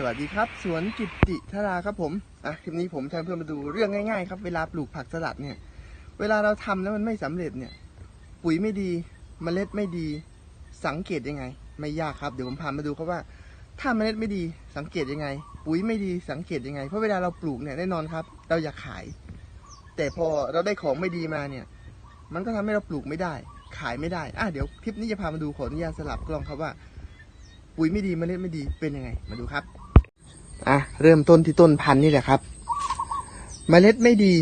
สวัสดีครับสวนกิตติธาราครับผมอะคลิปนี้ผมจะเพื่อนมาดูเรื่องง่ายๆ ครับเวลาปลูกผักสลัดเนี่ย เวลาเราทำแล้วมันไม่สำเร็จเนี่ย ปุ๋ยไม่ดีเมล็ดไม่ดี สังเกตยังไง ไม่ยากครับเดี๋ยวผมพามาดูครับว่า ถ้าเมล็ดไม่ดีสังเกตยังไง ปุ๋ยไม่ดีสังเกตยังไง เพราะเวลาเราปลูกเนี่ยแน่นอนครับ เราอยากขาย แต่พอเราได้ของไม่ดีมาเนี่ย มันก็ทำให้เราปลูกไม่ได้ ขายไม่ได้อะเดี๋ยวคลิปนี้จะพามาดูขออนุญาตสลับกล้องครับว่า ปุ๋ยไม่ดีเมล็ดไม่ดีเป็นยังไง มาดูครับ อะเริ่มต้นที่ต้นพันธุ์นี่แหละครับเมล็ดไม่ดี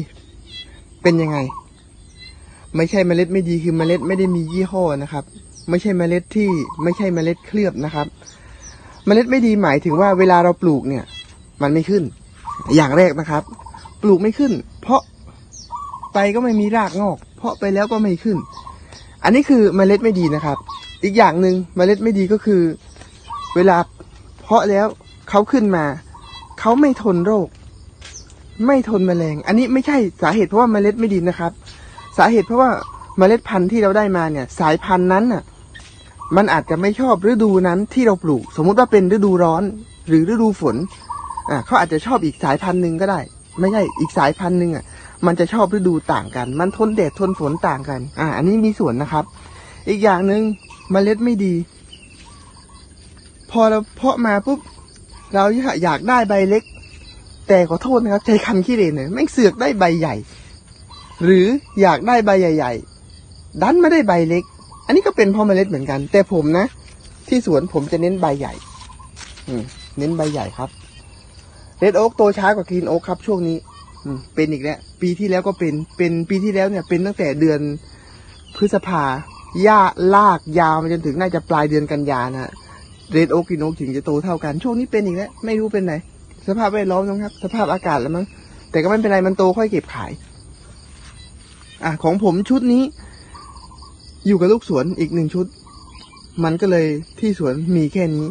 เป็นยังไง ไม่ใช่เมล็ดไม่ดีคือเมล็ดไม่ได้มียี่ห้อนะครับ ไม่ใช่เมล็ดที่ไม่ใช่เมล็ดเคลือบนะครับ เมล็ดไม่ดีหมายถึงว่าเวลาเราปลูกเนี่ย มันไม่ขึ้น อย่างแรกนะครับ ปลูกไม่ขึ้น เพราะไปก็ไม่มีรากงอก เพราะไปแล้วก็ไม่ขึ้น อันนี้คือเมล็ดไม่ดีนะครับ อีกอย่างหนึ่งเมล็ดไม่ดีก็คือ เวลาเพาะแล้วเขาขึ้นมา เขาไม่ทนโรค ไม่ทนแมลง อันนี้ไม่ใช่สาเหตุเพราะว่าเมล็ดไม่ดีนะครับ สาเหตุเพราะว่าเมล็ดพันธุ์ที่เราได้มาเนี่ย สายพันธุ์นั้นน่ะ มันอาจจะไม่ชอบฤดูนั้นที่เราปลูก สมมุติว่าเป็นฤดูร้อน หรือฤดูฝนอ่าเขาอาจจะชอบอีกสายพันธุ์หนึ่งก็ได้ ไม่ใช่อีกสายพันธุ์หนึ่งอะ มันจะชอบฤดูต่างกัน มันทนแดดทนฝนต่างกัน อ่า อันนี้มีส่วนนะครับ อีกอย่างหนึ่งเมล็ดไม่ดี พอเราเพาะมาปุ๊บ เราอยากได้ใบเล็ก แต่ขอโทษนะครับใช้คำขี้เหร่หน่อยแม่งเสือกได้ใบใหญ่ หรืออยากได้ใบใหญ่ ๆ ดันไม่ได้ใบเล็ก อันนี้ก็เป็นพราะเมล็ดเหมือนกัน แต่ผมนะ ที่สวนผมจะเน้นใบใหญ่ อืม เน้นใบใหญ่ครับเรดโอ๊กโตช้ากว่ากรีนโอ๊กครับ ช่วงนี้ อืม เป็นอีกแล้วปีที่แล้วก็เป็นเป็นปีที่แล้วเนี่ย เป็นตั้งแต่เดือนพฤษภาหญ้าลากยาวมาจนถึงน่าจะปลายเดือนกันยานะฮะ เรดโอ๊กกินโอ๊กถึงจะโตเท่ากัน ช่วงนี้เป็นอีกแล้ว ไม่รู้เป็นไหนสภาพแวดล้อมนะครับ สภาพอากาศแล้วมั้งแต่ก็ไม่เป็นไรมันโตค่อยเก็บขาย อะของผมชุดนี้ อยู่กับลูกสวนอีกหนึ่งชุด มันก็เลยที่สวนมีแค่นี้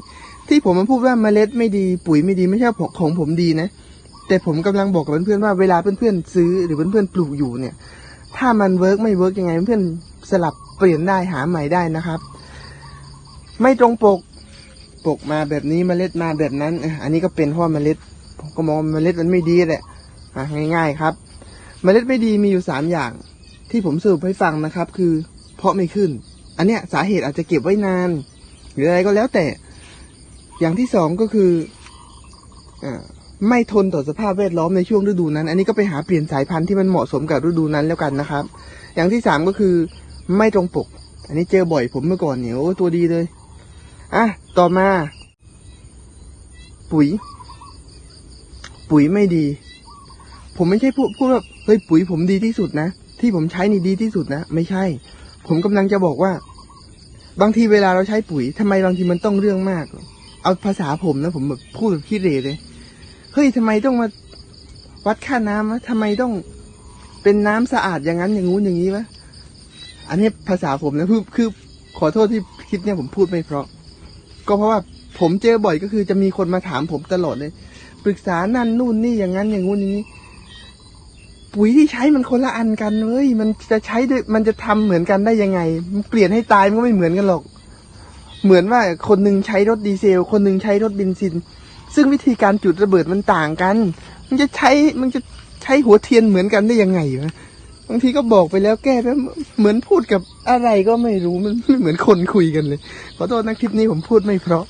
ที่ผมมาพูดว่าเมล็ดไม่ดีปุ๋ยไม่ดีไม่ใช่ของผมดีนะแต่ผมกำลังบอกกับเพื่อนๆว่าเวลาเพื่อนๆซื้อหรือเพื่อนๆปลูกอยู่เนี่ย ถ้ามันเวิร์กไม่เวิร์กยังไงเพื่อนๆสลับเปลี่ยนได้หาใหม่ได้นะครับ ไม่ตรงปก ปกมาแบบนี้เมล็ดมาแบบนั้น อันนี้ก็เป็นเพราะเมล็ดผมก็มองเมล็ดมันไม่ดีแหละอะง่ายๆครับ เมล็ดไม่ดีมีอยู่สามอย่าง ที่ผมสรุปให้ฟังนะครับ คือ เพาะไม่ขึ้น อันเนี้ยสาเหตุอาจจะเก็บไว้นาน หรืออะไรก็แล้วแต่ อย่างที่สองก็คืออ่ไม่ทนต่อสภาพแวดล้อมในช่วงฤดูนั้น อันนี้ก็ไปหาเปลี่ยนสายพันธุ์ที่มันเหมาะสมกับฤดูนั้นแล้วกันนะครับ อย่างที่สามก็คือไม่ตรงปก อันนี้เจอบ่อยผมเมื่อก่อนเนี่ยโอ้ตัวดีเลย อะ ต่อมา ปุ๋ย ปุ๋ยไม่ดี ผมไม่ใช่พูดพูดว่าเฮ้ยปุ๋ยผมดีที่สุดนะ ที่ผมใช้นี่ดีที่สุดนะ ไม่ใช่ ผมกำลังจะบอกว่า บางทีเวลาเราใช้ปุ๋ยทำไมบางทีมันต้องเรื่องมาก เอาภาษาผมนะ ผมแบบพูดแบบขี้เหร่เลยเฮ้ยทำไมต้องมาวัดค่าน้ำวะทำไมต้องเป็นน้ำสะอาดอย่างนั้นอย่างงู้นอย่างนี้วะ อันนี้ภาษาผมนะคือคือขอโทษที่คลิปเนี่ยผมพูดไม่เพราะ ก็เพราะว่าผมเจอบ่อยก็คือจะมีคนมาถามผมตลอดเลย ปรึกษานั่นนู่นนี่อย่างนั้นอย่างงู้นนี้ ปุ๋ยที่ใช้มันคนละอันกันเว้ยมันจะใช้ด้วยมันจะทำเหมือนกันได้ยังไง มันเปลี่ยนให้ตายมันก็ไม่เหมือนกันหรอก เหมือนว่าคนหนึ่งใช้รถดีเซล คนหนึ่งใช้รถเบนซิน ซึ่งวิธีการจุดระเบิดมันต่างกัน มันจะใช้มันจะใช้หัวเทียนเหมือนกันได้ยังไงวะ บางทีก็บอกไปแล้วแก้แล้วเหมือนพูดกับอะไรก็ไม่รู้มันไม่เหมือนคนคุยกันเลยขอโทษนะคลิปนี้ผมพูดไม่เพราะ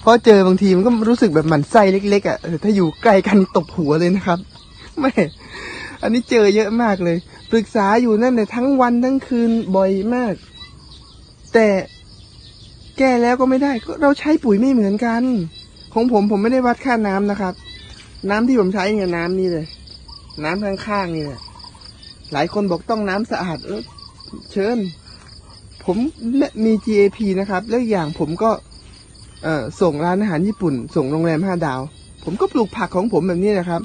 เพราะเจอบางทีมันก็รู้สึกแบบหมันไส้เล็ก ๆอะถ้าอยู่ใกล้กันตบหัวเลยนะครับแม่อันนี้เจอเยอะมากเลย ปรึกษาอยู่นั่นเลยทั้งวันทั้งคืนบ่อยมาก แต่แก้แล้วก็ไม่ได้ก็เราใช้ปุ๋ยไม่เหมือนกัน ของผมผมไม่ได้วัดค่าน้ำนะครับ น้ำที่ผมใช้เนี่ยน้ำนี่เลย น้ำข้างๆนี่แหละ หลายคนบอกต้องน้ำสะอาดเออเชิญ ผมมี GAP นะครับ แล้วอย่างผมก็เอ่อส่งร้านอาหารญี่ปุ่น ส่งโรงแรมห้าดาว ผมก็ปลูกผักของผมแบบนี้นะครับ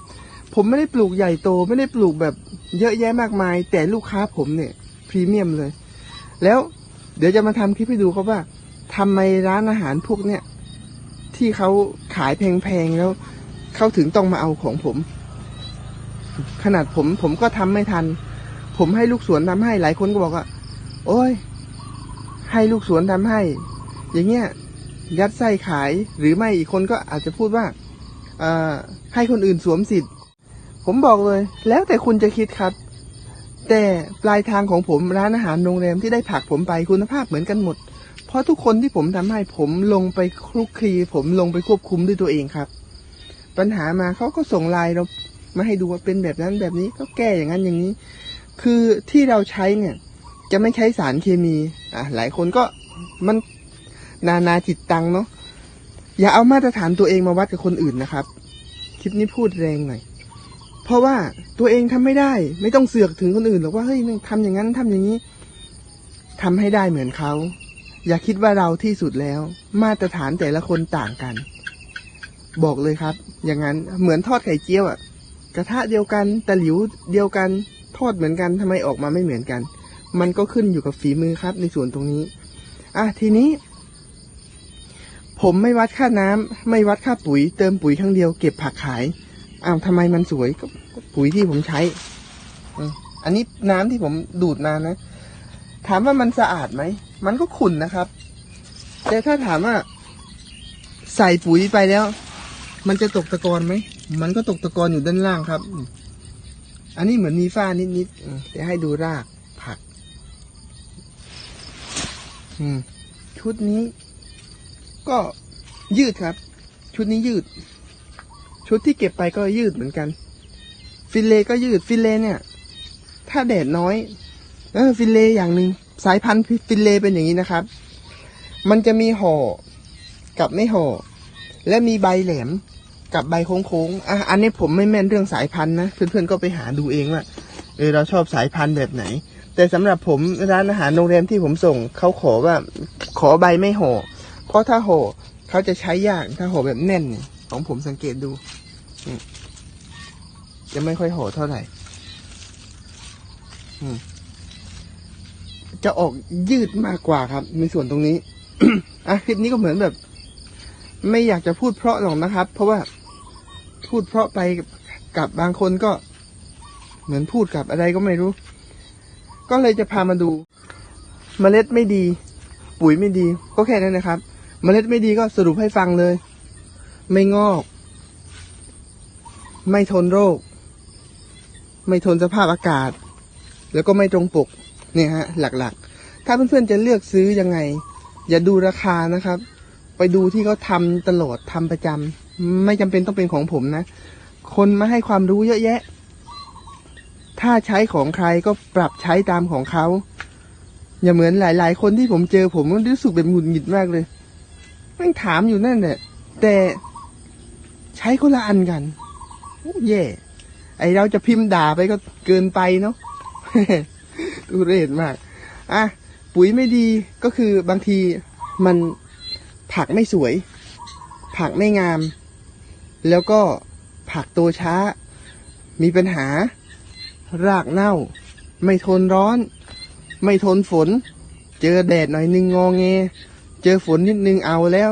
ผมไม่ได้ปลูกใหญ่โต ไม่ได้ปลูกแบบเยอะแยะมากมาย แต่ลูกค้าผมเนี่ยพรีเมียมเลย แล้วเดี๋ยวจะมาทำคลิปให้ดูครับว่าทำไมร้านอาหารพวกเนี้ยที่เขาขายแพงๆแล้วเขาถึงต้องมาเอาของผม ขนาดผมผมก็ทำไม่ทัน ผมให้ลูกสวนทำให้ หลายคนก็บอกว่า โอ้ย ให้ลูกสวนทำให้ อย่างเงี้ย ยัดไส้ขาย หรือไม่อีกคนก็อาจจะพูดว่าอให้คนอื่นสวมสิทธิ์ ผมบอกเลย แล้วแต่คุณจะคิดครับ แต่ปลายทางของผมร้านอาหารโรงแรมที่ได้ผักผมไปคุณภาพเหมือนกันหมด เพราะทุกคนที่ผมทำให้ผมลงไปคลุกคลีผมลงไปควบคุมด้วยตัวเองครับ ปัญหามาเขาก็ส่งไลน์เรามาให้ดูว่าเป็นแบบนั้นแบบนี้ก็แก้อย่างนั้นอย่างนี้ คือที่เราใช้เนี่ย จะไม่ใช้สารเคมี อะหลายคนก็มันนานาจิตตังเนาะอย่าเอามาตรฐานตัวเองมาวัดกับคนอื่นนะครับ คลิปนี้พูดแรงหน่อยเพราะว่าตัวเองทำไม่ได้ ไม่ต้องเสือกถึงคนอื่นหรอกว่าเฮ้ยมึงทำอย่างนั้นทำอย่างนี้ทำให้ได้เหมือนเขา อย่าคิดว่าเราที่สุดแล้ว มาตรฐานแต่ละคนต่างกัน บอกเลยครับ อย่างนั้นเหมือนทอดไข่เจียวอะกระทะเดียวกันตะหลิวเดียวกัน ทอดเหมือนกันทำไมออกมาไม่เหมือนกัน มันก็ขึ้นอยู่กับฝีมือครับ ในส่วนตรงนี้ อะทีนี้ ผมไม่วัดค่าน้ำไม่วัดค่าปุ๋ย เติมปุ๋ยครั้งเดียวเก็บผักขายอ้าวทำไมมันสวยก็ปุ๋ยที่ผมใช้อือันนี้น้ำที่ผมดูดมานะ ถามว่ามันสะอาดไหมมันก็ขุ่นนะครับ แต่ถ้าถามว่า ใส่ปุ๋ยไปแล้ว มันจะตกตะกอนไหมมันก็ตกตะกอนอยู่ด้านล่างครับ อืมอันนี้เหมือนมีฝ้านิดๆอืมเดี๋ยวให้ดูรากผัก อืม ชุดนี้ ก็ยืดครับ ชุดนี้ยืด ชุดที่เก็บไปก็ยืดเหมือนกัน ฟิลเลก็ยืดฟิลเลเนี่ย ถ้าแดดน้อย เออฟิลเลอย่างหนึ่งสายพันธุ์ฟิลเลเป็นอย่างนี้นะครับ มันจะมีห่อกับไม่ห่อและมีใบแหลม กับใบโค้งๆอะอันนี้ผมไม่แม่นเรื่องสายพันธุ์นะเพื่อนๆก็ไปหาดูเองว่าเออเราชอบสายพันธุ์แบบไหน แต่สำหรับผมร้านอาหารโรงแรมที่ผมส่งเขาขอว่าขอใบไม่ห่อเพราะถ้าห่อเขาจะใช้ยากถ้าห่อแบบแน่นของผมสังเกตดูจะไม่ค่อยห่อเท่าไหร่จะออกยืดมากกว่าครับ ในส่วนตรงนี้อะคลิปนี้ก็เหมือนแบบ ไม่อยากจะพูดเพราะหรอกนะครับ เพราะว่า พูดเพราะไปกับบางคนก็เหมือนพูดกับอะไรก็ไม่รู้ ก็เลยจะพามาดูเมล็ดไม่ดี ปุ๋ยไม่ดี ก็แค่นั้นนะครับเมล็ดไม่ดีก็สรุปให้ฟังเลย ไม่งอก ไม่ทนโรค ไม่ทนสภาพอากาศ แล้วก็ไม่ตรงปก เนี่ยฮะ หลักๆ ถ้าเพื่อนๆจะเลือกซื้อยังไง อย่าดูราคานะครับ ไปดูที่เขาทำตลอดทำประจำ ไม่จำเป็นต้องเป็นของผมนะ คนมาให้ความรู้เยอะแยะ ถ้าใช้ของใครก็ปรับใช้ตามของเขา อย่าเหมือนหลาย ๆ คนที่ผมเจอผมก็รู้สึกแบบหงุดหงิดมากเลยแม่งถามอยู่นั่นแหละแต่ใช้คนละอันกันโอ้แย่ไอเราจะพิมพ์ด่าไปก็เกินไปเนาะดูเรศมาก อะ ปุ๋ยไม่ดีก็คือบางทีมันผักไม่สวย ผักไม่งาม แล้วก็ผักโตช้า มีปัญหา รากเน่า ไม่ทนร้อน ไม่ทนฝน เจอแดดหน่อยนึงงอแงเจอฝนนิดนึงเอาแล้ว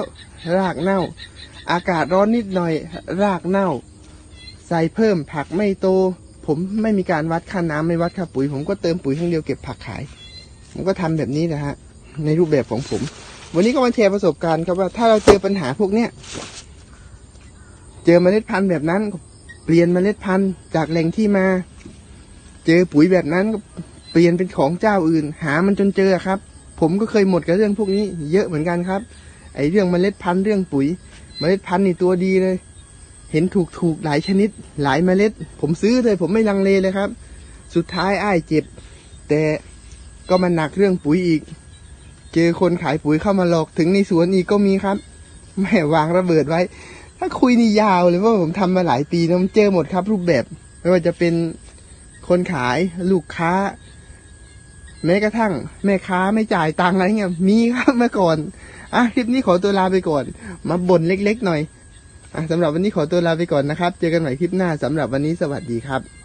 รากเน่า อากาศร้อนนิดหน่อย รากเน่า ใส่เพิ่มผักไม่โต ผมไม่มีการวัดค่าน้ำไม่วัดค่าปุ๋ย ผมก็เติมปุ๋ยครั้งเดียวเก็บผักขาย ผมก็ทำแบบนี้นะฮะในรูปแบบของผม วันนี้ก็มาแชร์ประสบการณ์ครับว่าถ้าเราเจอปัญหาพวกเนี้ย เจอเมล็ดพันธุ์แบบนั้นก็เปลี่ยนเมล็ดพันธุ์จากแหล่งที่มา เจอปุ๋ยแบบนั้นก็เปลี่ยนเป็นของเจ้าอื่น หามันจนเจอครับ ผมก็เคยหมดกับเรื่องพวกนี้ เยอะเหมือนกันครับ ไอเรื่องเมล็ดพันธุ์เรื่องปุ๋ย เมล็ดพันธุ์นี่ตัวดีเลย เห็นถูกถูกหลายชนิด หลายเมล็ด ผมซื้อเลยผมไม่ลังเลเลยครับ สุดท้ายอ้ายเจ็บ แต่ก็มาหนักเรื่องปุ๋ยอีก เจอคนขายปุ๋ยเข้ามาหลอกถึงในสวนอีกก็มีครับแม่วางระเบิดไว้ ถ้าคุยนี่ยาวเลยว่าผมทำมาหลายปีนะผมเจอหมดครับ รูปแบบ ไม่ว่าจะเป็นคนขายลูกค้า แม้กระทั่ง แม่ค้าไม่จ่ายตังค์อะไรเงี้ยมีครับเมื่อก่อนอะคลิปนี้ขอตัวลาไปก่อน มาบ่นเล็ก ๆ หน่อยอะสำหรับวันนี้ขอตัวลาไปก่อนนะครับ เจอกันใหม่คลิปหน้าสำหรับวันนี้สวัสดีครับ